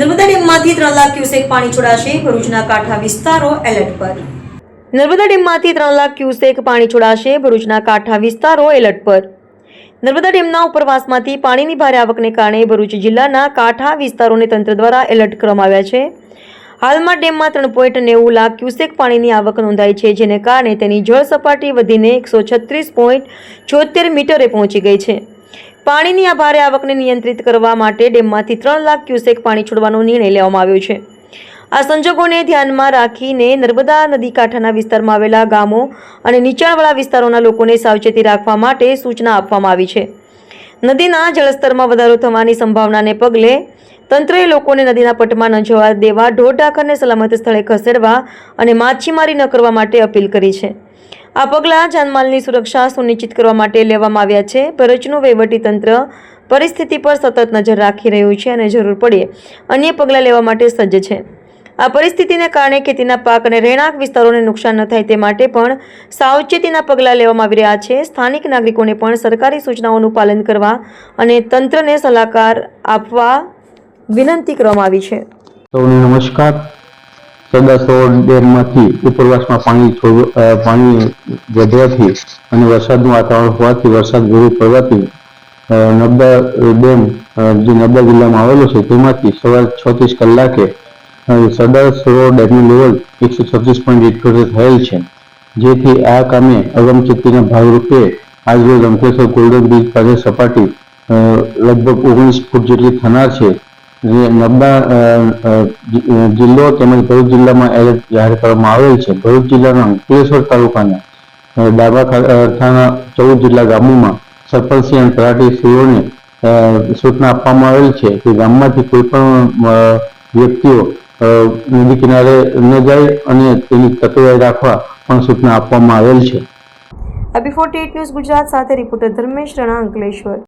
નર્મદા ડેમમાંથી ત્રણ લાખ ક્યુસેક પાણી છોડાશે. ભરૂચના કાંઠા વિસ્તારો એલર્ટ પર. નર્મદા ડેમમાંથી ત્રણ લાખ ક્યુસેક પાણી છોડાશે. ભરૂચના કાંઠા વિસ્તારો એલર્ટ પર. નર્મદા ડેમના ઉપરવાસમાંથી પાણીની ભારે આવકને કારણે ભરૂચ જિલ્લાના કાંઠા વિસ્તારોને તંત્ર દ્વારા એલર્ટ કરવામાં આવ્યા છે. હાલમાં ડેમમાં ત્રણ પોઈન્ટ નેવું લાખ ક્યુસેક પાણીની આવક નોંધાઈ છે, જેને કારણે તેની જળ સપાટી વધીને એકસો છત્રીસ પોઈન્ટ છોતેર મીટરે પહોંચી ગઈ છે. પાણીની આ ભારે આવકને નિયંત્રિત કરવા માટે ડેમમાંથી ત્રણ લાખ ક્યુસેક પાણી છોડવાનો નિર્ણય લેવામાં આવ્યો છે. આ સંજોગોને ધ્યાનમાં રાખીને નર્મદા નદી કાંઠાના વિસ્તારમાં આવેલા ગામો અને નીચાણવાળા વિસ્તારોના લોકોને સાવચેતી રાખવા માટે સૂચના આપવામાં આવી છે. નદીના જળસ્તરમાં વધારો થવાની સંભાવનાને પગલે તંત્રએ લોકોને નદીના પટમાં ન જવા દેવા ઢોર ઢાંખરને સલામત સ્થળે ખસેડવા અને માછીમારી ન કરવા માટે અપીલ કરી છે. આ પગલાં જાનમાલની સુરક્ષા સુનિશ્ચિત કરવા માટે લેવામાં આવ્યા છે. ભરૂચનું વહીવટીતંત્ર પરિસ્થિતિ પર સતત નજર રાખી રહ્યું છે અને જરૂર પડે અન્ય પગલાં લેવા માટે સજ્જ છે. આ પરિસ્થિતિને કારણે ખેતીના પાક અને રહેણાંક વિસ્તારોને નુકસાન ન થાય તે માટે પણ સાવચેતીના પગલાં લેવામાં આવી રહ્યા છે. સ્થાનિક નાગરિકોને પણ સરકારી સૂચનાઓનું પાલન કરવા અને તંત્રને સલાહકાર આપવા વિનંતી કરવામાં આવી છે. સૌને નમસ્કાર. સરોવર ડેમમાંથી ઉપરવાસમાં પાણી પાણી વધવાથી અને વરસાદનું વાતાવરણ હોવાથી વરસાદ ગુરુ પડવાથી અ, ડેમ જે નર્મદા જિલ્લામાં આવેલો છે તેમાંથી સવારે છત્રીસ કલાકે સરદાર સરોવર ડેમનું લેવલ એકસો છત્રીસ પોઈન્ટ ઇઠ્યોતેર થયેલ છે. જેથી આ કામે અગમચેતીના ભાગરૂપે આજરોજ અંકલેશ્વર ગોલ્ડન બ્રિજ પાસે સપાટી લગભગ ઓગણીસ ફૂટ જેટલી થનાર છે. જે જિલ્લો તેમજ ભરૂચ જિલ્લામાં એલર્ટ જાહેર કરવામાં આવેલ છે. ભરૂચ જિલ્લાના અંકલેશ્વર તાલુકાના ડાબા ખાના ચૌદ જેટલા ગામોમાં સરપંચી અને તલાટીશ્રીઓને સૂચના આપવામાં આવેલ છે કે ગામમાંથી કોઈ પણ વ્યક્તિઓ નદી કિનારે ન જાય અને તેની તકેદારી રાખવા પણ સૂચના આપવામાં આવેલ છે. અબી ફોર્ટી ન્યૂઝ ગુજરાત સાથે રિપોર્ટર ધર્મેશ રણા અંકલેશ્વર.